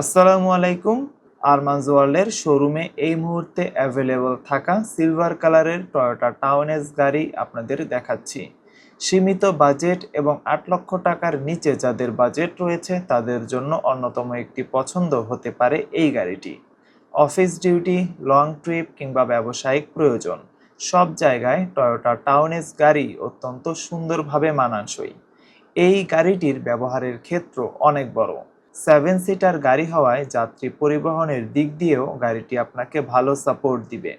আসসালামু আলাইকুম আরমানজ ওয়ার্ল্ডের শোরুমে এই মুহূর্তে অ্যাভেলেবল থাকা সিলভার কালারের টয়োটা টাউনেস গাড়ি আপনাদের দেখাচ্ছি। সীমিত বাজেট এবং আট লক্ষ টাকার নিচে যাদের বাজেট রয়েছে, তাদের জন্য অন্যতম একটি পছন্দ হতে পারে এই গাড়িটি। অফিস ডিউটি লং ট্রিপ কিংবা ব্যবসায়িক প্রয়োজন, সব জায়গায় টয়োটা টাউনেস গাড়ি অত্যন্ত সুন্দরভাবে মানানসই। এই গাড়িটির ব্যবহারের ক্ষেত্র অনেক বড়। সেভেন সিটার গাড়ি হওয়ায় যাত্রী পরিবহনের দিক দিয়েও গাড়িটি আপনাকে ভালো সাপোর্ট দিবে।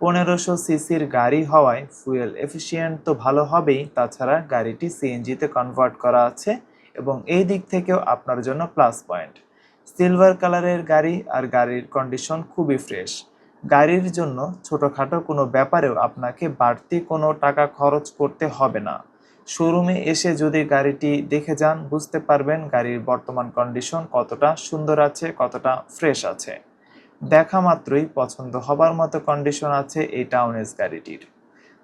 পনেরোশো সিসির গাড়ি হওয়ায় ফুয়েল এফিসিয়েন্ট তো ভালো হবেই, তাছাড়া গাড়িটি সিএনজিতে কনভার্ট করা আছে এবং এই দিক থেকেও আপনার জন্য প্লাস পয়েন্ট। সিলভার কালারের গাড়ি আর গাড়ির কন্ডিশন খুবই ফ্রেশ। গাড়ির জন্য ছোটোখাটো কোনো ব্যাপারেও আপনাকে বাড়তি কোনো টাকা খরচ করতে হবে না। শোরুমে এসে যদি গাড়িটি দেখে যান, বুঝতে পারবেন গাড়ির বর্তমান কন্ডিশন কতটা সুন্দর আছে, কতটা ফ্রেশ আছে। দেখা মাত্রই পছন্দ হবার মতো কন্ডিশন আছে এই টাউনেস গাড়িটির।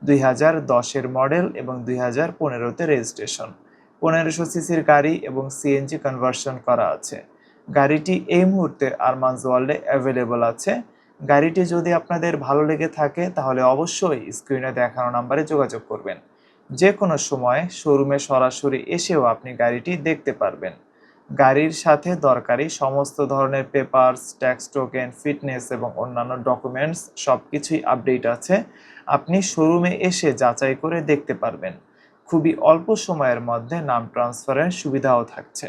দুই হাজার দশের মডেল এবং দুই হাজার পনেরোতে রেজিস্ট্রেশন পনেরোশো সিসির গাড়ি এবং সিএনজি কনভার্সন করা আছে। গাড়িটি এই মুহূর্তে আরমানজ ওয়ার্ল্ডে অ্যাভেলেবল আছে। গাড়িটি যদি আপনাদের ভালো লেগে থাকে, তাহলে অবশ্যই স্ক্রিনে দেখানো নাম্বারে যোগাযোগ করবেন। যে কোনো সময় শোরুমে সরাসরি এসেও আপনি গাড়িটি দেখতে পারবেন। গাড়ির সাথে দরকারি সমস্ত ধরনের পেপারস ট্যাক্স টোকেন ফিটনেস এবং অন্যান্য ডকুমেন্টস সব কিছুই আপডেট আছে। আপনি শোরুমে এসে যাচাই করে দেখতে পারবেন। খুবই অল্প সময়ের মধ্যে নাম ট্রান্সফারের সুবিধাও থাকছে।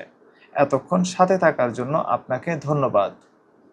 এতক্ষণ সাথে থাকার জন্য আপনাকে ধন্যবাদ।